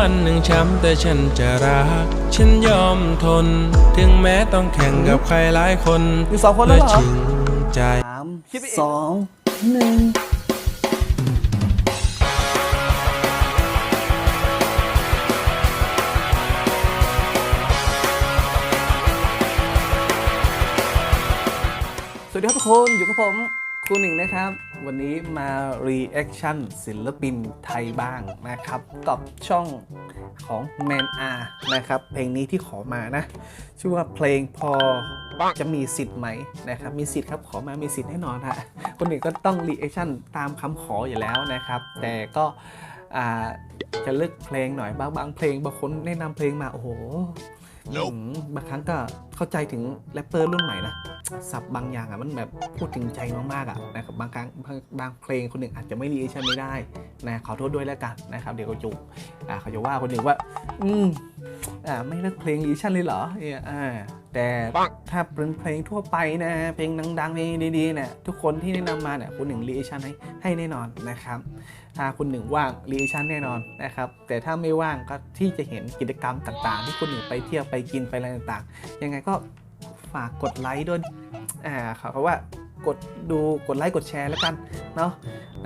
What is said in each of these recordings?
วันหนึ่งช้ำแต่ฉันจะรัก ฉันยอมทน ถึงแม้ต้องแข่งกับใครหลายคนอยู่สองคนแล้วเหรอ เพื่ชิงใจ สามสองหนึ่งสวัสดีครับทุกคนอยู่กับผม ครูหนึ่งนะครับ วันนี้มา reaction ศิลปินไทยบ้างนะครับ กับช่องของ Man R นะครับ เพลงนี้ที่ขอมานะ ชื่อว่าเพลงพอจะมีสิทธิ์ไหมนะครับ มีสิทธิ์ครับ ขอมามีสิทธิ์แน่นอนฮะคนหนึ่งก็ต้อง reaction ตามคำขออยู่แล้วนะครับ แต่ก็จะเลือกเพลงหน่อยบางบางเพลงบางคนแนะนำเพลงมา โอ้โห อืมบางครั้งก็เข้าใจถึงแรปเปอร์รุ่นใหม่นะสับบางอย่างอะมันแบบพูดถึงใจมากๆอะนะครับบางครั้งบางบางเพลงคนหนึ่งอาจจะไม่ reaction ไม่ได้นะขอโทษด้วยแล้วกันนะครับ เดี๋ยวก็จุอ่าเขาจะว่าคนหนึ่งว่า อืมอ่าไม่เลือกเพลงรีชั่นเลยเหรอเอ่าแต่ถ้าเป็นเพลงทั่วไปนะเพลงดังๆเพลงดีๆเนี่ยทุกคนที่แนะนำมาเนี่ยคุณหนึ่งรีชั่นให้ให้แน่นอนนะครับ ถ้าคุณหนึ่งว่างรีชั่นแน่นอนนะครับ แต่ถ้าไม่ว่างก็ที่จะเห็นกิจกรรมต่าง ๆ ที่คุณหนึ่งไปเที่ยวไปกินไปอะไรต่างๆ ยังไงก็ฝากกดไลค์ด้วยอ่าเขาว่า กดดูกดไลค์กดแชร์แล้วกันเนาะ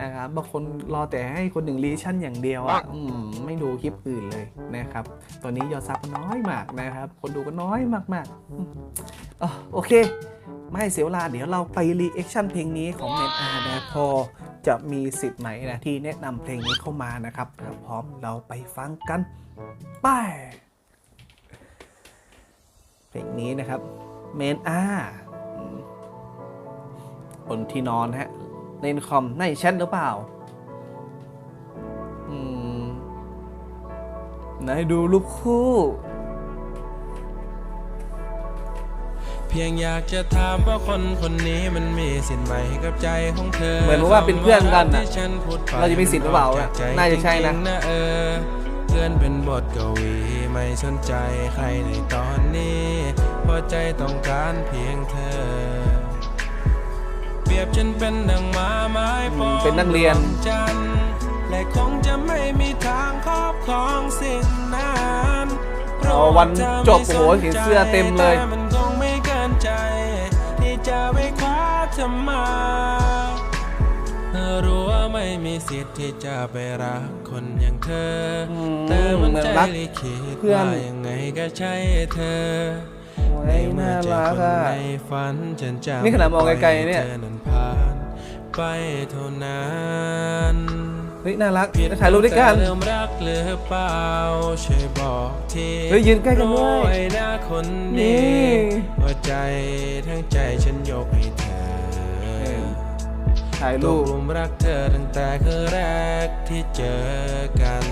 นะครับบางคนรอแต่ให้คนหนึ่งรีชั่นอย่างเดียวอะอืมไม่ดูคลิปอื่นเลยนะครับ ตอนนี้ยอดซับก็น้อยมากนะครับ คนดูก็น้อยมากๆอืมอะโอเค ไม่ให้เสียเวลาเดี๋ยวเราไปรีแอคชั่นเพลงนี้ของเมนอาร์นะพอจะมีสิทธิ์ไหมนะที่แนะนำเพลงนี้เข้ามานะครับถ้าพร้อมเราไปฟังกันไปเพลงนี้นะครับเมนอาร์บนที่นอนฮะ เล่นคอมในแชทหรือเปล่า อืม ไหนดูรูปคู่ เพียงอยากจะถามว่าคนคนนี้มันมีสิทธิ์ไหมกับใจของเธอเหมือนว่าเป็นเพื่อนกันน่ะที่ฉัพูดไปเราจะมีสิทธิ์หรือเปล่าน่ะน่าจะใช่นะจริงๆเออเพื่อนเป็นบทกวีไม่สนใจใครในตอนนี้เพราะใจต้องการเพียงเธอเป รียบฉันเป็นดังหมาไม้ปองเป็นนักเรียนดวงจันทร์และคงจะไม่มีทางครอบครองสิ่งนั้นเพราะอ๋อวันเธอจบไม่โอ้โหเห็นเสื้อเต็มเลยแต่มันคงไม่เกินใจ ที่จะไปคว้าเธอมาเธอรู้ว่าไม่มีสิทธิ์ที่จะไปรักคนอย่างเธออมแต่มันเหมือนใจรักลิขิตเพื่อนว่ายังไงก็ใช่เธอ โอ้ยน่ารักอะในฝันฉันจะนี่ขนาดมองไกลๆเนี่ยปล่อให้ธอนั้นผ่านไปเท่านั้นเฮ้ยน่ารักถ่ายรูปด้วยกันเริ่มรักหรือเปล่าช่วยบอกทีเฮ้ยยืนใกล้กันด้วยโอ้หน้าคนนี่ดีหัวใจทั้งใจฉันยกให้เธอถ่ายตรูกปหลุมรักเธอตั้งแต่คือแรกที่เจอกัน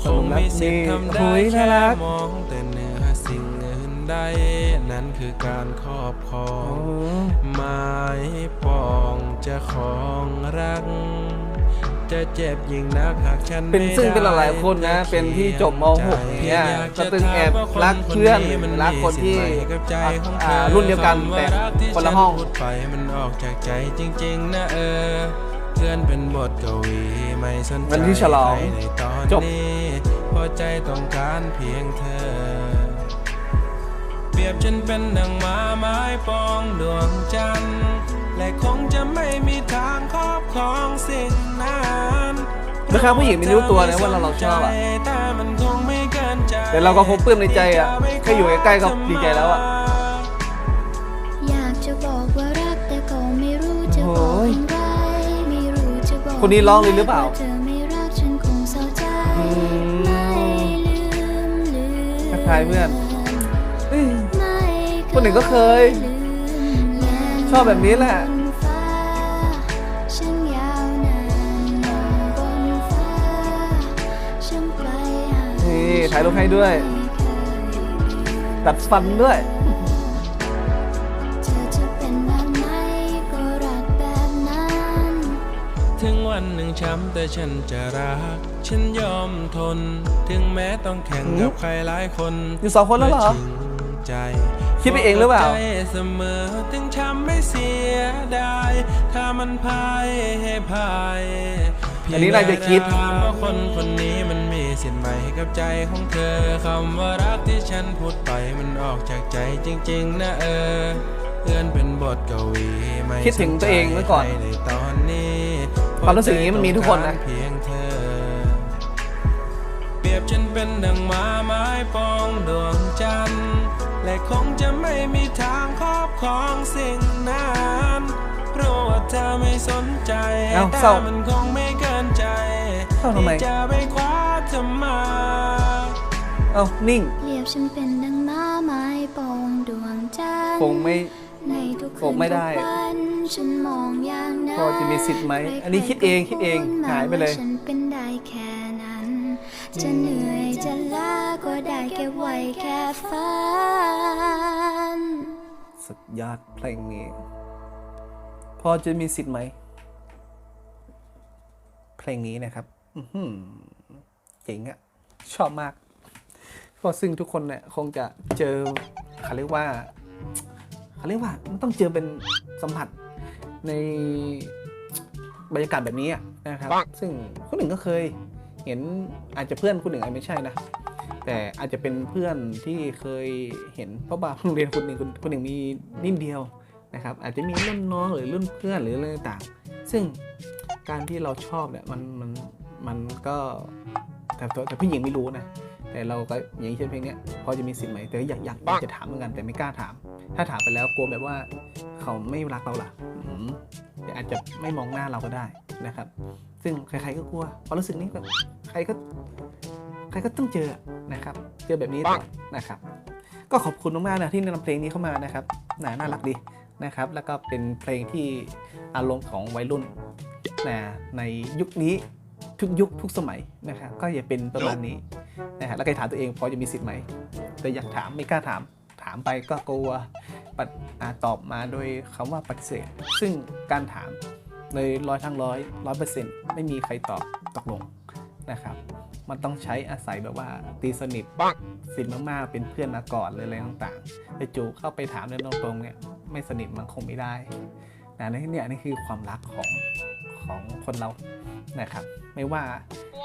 คงมีสิทธิ์ทำได้โอ้ยน่าแค่รักมองแต่เหนื้อสิ่งอื่น ใด นั่นคือการครอบครอโอ้งหมายปองจะของรัก จะเจ็บยิ่งนักหากฉันเป็นไม่ซึ่งเป็นหได้ลายๆคนนะ เป็นที่จบม .6 อย่างเนี่ยก็ตึงแอบรักเพื่อนรักคนที่อ่ารุ่นเดียวกันแต่คนละห้องพูดไปมันออกจากใจจริง ๆ นะเออเพื่อนเป็นบทกวีไม่สนใจวันที่ฉลองใครในตอนจบนี้เพราะใจต้องการเพียงเธอเป รียบฉันเป็นดังหมาไม้ปองดวงจันทร์ และคงจะไม่มีทางครอบครองสิ่งนั้นบางครั้งผู้หญิงไม่รู้ตัวนะว่าเราเราชอบอะแต่มันคงไม่เกินใจแต่เราก็คงปลื้มในใจอะแค่อยู่ใกล้ๆก็ดีใจแล้วอะอยากจะบอกว่ารักแต่ก็ไม่รู้จะบอกอย่างไรไม่รู้จะบอกคนนี้ร้องเลยหรือเปล่าว่เธอไม่รักฉันคงเศร้าใจอืมไม่ลืมลืมทักทายเพื่อนเฮ้ยไม่ คนหนึ่งก็เคยลืมแย้ชอบแบบนี้แหละบนฟ้าช่างยาวนานมองบนฟ้าช่างไกลห่างนี่ถ่ายรูปให้ด้วยไม่เคยตัดฟันด้วยเธอจะเป็นแบบไหนก็รักแบบนั้นถึงวันหนึ่งช้ำแต่ฉันจะรัก ฉันยอมทน ถึงแม้ต้องแข่งกับใครหลายคนอยู่สองคนแล้วเหรอพื่ชิง ใจคิดไปเองหรือเปล่าใจเสมอถึงช้ำไม่เสียดายถ้ามันพายให้พายอันนี้น่าจะคิดเพียงแถามว่าคนคนนี้มันมีสิทธิ์ใหม่ให้กับใจของเธอคำว่ารักที่ฉันพูดไปมันออกจากใจจริง ๆ นะเออเอื้อนเป็นบทกวีไม่คิดถึงตัวเองไว้ก่อนสใจใครในตอนนี้ความรู้สึกอย่างนี้มันมีทุกคนนะเพียงเธอ เปรียบฉันเป็นดังหมาไม้ปองดวงจันทร์ และคงจะไม่มีทางครอบครองสิ่งนั้นเพราะว่าเธอไม่สนใจเอ้าแต่เศร้ามันคงไม่เกินใจเศร้าทำไม ที่จะไปคว้าเธอมา เอ้านิ่งเปรียบฉันเป็นดังม้าไม้ปองดวงจันทร์คงไม่ ในทุกคคืงนไม่ทุได้กวันฉันมองอย่างนั้นพอจะมีสิทธิ์ไหมอันนี้คิดเองคิดเองหายไปเลยฉันเป็นได้แค่นั้น จะเหนื่อยจะล้าก็ได้แค่ไว้แค่ฝัน สุดยอดเพลงนี้ พอจะมีสิทธิ์ไหม เพลงนี้นะครับอื้อหือเจ๋งอะชอบมาก เพราะซึ่งทุกคนเนี่ยคงจะเจอเขาเรียกว่าเขาเรียกว่ามันต้องเจอเป็นสัมผัสในบรรยากาศแบบนี้อะนะครับ ซึ่งคนหนึ่งก็เคย เห็นอาจจะเพื่อนคนหนึ่งอาจไม่ใช่นะ แต่อาจจะเป็นเพื่อนที่เคยเห็นเพราะว่าโรงเรียนคนหนึ่งคนคนหนึ่งมีนิ่มเดียวนะครับ อาจจะมีรุ่นน้องหรือรุ่นเพื่อนหรืออะไรต่างซึ่งการที่เราชอบเนี่ยมันมันมันก็แต่แต่แต่ผู้หญิงไม่รู้นะ แต่เราก็อย่างเช่นเพลงนี้พอจะมีสิทธิ์ไหมแต่อยากอยากอยากจะถามเหมือนกันแต่ไม่กล้าถาม ถ้าถามไปแล้วกลัวแบบว่าเขาไม่รักเราล่ะอืมเดี๋ยวอาจจะไม่มองหน้าเราก็ได้นะครับ ซึ่งใครๆก็กลัวความรู้สึกนี้แบบใครก็ใครก็ต้องเจอนะครับ เจอแบบนี้ตลอดนะครับ ก็ขอบคุณมากๆนะที่นำเพลงนี้เข้ามานะครับน่าน่ารักดีนะครับ แล้วก็เป็นเพลงที่อารมณ์ของวัยรุ่นนะในยุคนี้ทุกยุคทุกสมัยนะครับก็อย่าเป็นประมาณนี้นะครับแล้วก็ถามตัวเองพอจะมีสิทธิ์ไหมแต่อยากถามไม่กล้าถาม ถามไปก็กลัวปฏิอ่าตอบมาโดยคำว่าปฏิเสธ ซึ่งการถาม เลยร้อยทั้งร้อยร้อยเปอร์เซ็นต์ไม่มีใครตอบตกลงนะครับ มันต้องใช้อาศัยแบบว่าตีสนิทสนิทมากๆ เป็นเพื่อนมาก่อนเลยอะไรต่างๆแต่จู่เข้าไปถามเรื่องตรงๆเนี่ยไม่สนิทมันคงไม่ได้นะนี่เนี่ยนี่คือความรักของของคนเรานะครับ ไม่ว่า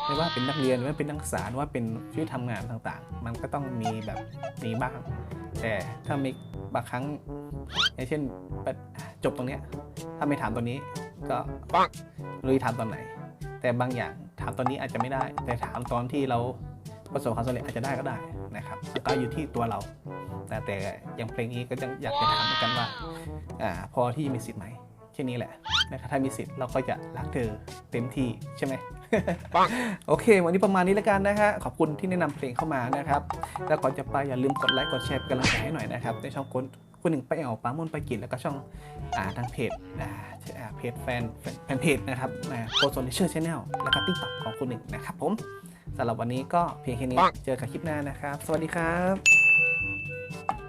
ไม่ว่าเป็นนักเรียนไม่ว่าเป็นนักศึกษาหรือว่าเป็นชีวิตทำงานต่างๆ มันก็ต้องมีแบบนี้บ้าง แต่ถ้ามีบางครั้งอย่างเช่นจบตรงเนี้ยถ้าไม่ถามตอนนี้ ก็รู้ถามตอนไหน แต่บางอย่างถามตอนนี้อาจจะไม่ได้ แต่ถามตอนที่เราประสบความสำเร็จอาจจะได้ก็ได้นะครับก็อยู่ที่ตัวเรา แต่แต่อย่างเพลงนี้ก็ยังอยากจะถามเหมือนกันว่าอ่า พอที่มีสิทธิ์ไหมแค่นี้แหละนะครับถ้ามีสิทธิ์เราก็จะรักเธอเต็มที่ใช่ไหมโอเค วันนี้ประมาณนี้แล้วกันนะฮะขอบคุณที่แนะนำเพลงเข้ามานะครับ แล้วก่อนจะไปอย่าลืมกดไลค์กดแชร์เป็นกำลังใจให้หน่อยนะครับในช่องคน คนหนึ่งไปเอาปลาม่อนไปกินแล้วก็ช่องอ่าทางเพจอ่าอ่าเพจแฟนแฟนเพจนะครับโกโซลิเชอร์ชแนลแล้วก็ติ๊กต็อกของคนหนึ่งนะครับผมสำหรับวันนี้ก็เพียงแค่นี้เจอกันคลิปหน้านะครับ สวัสดีครับ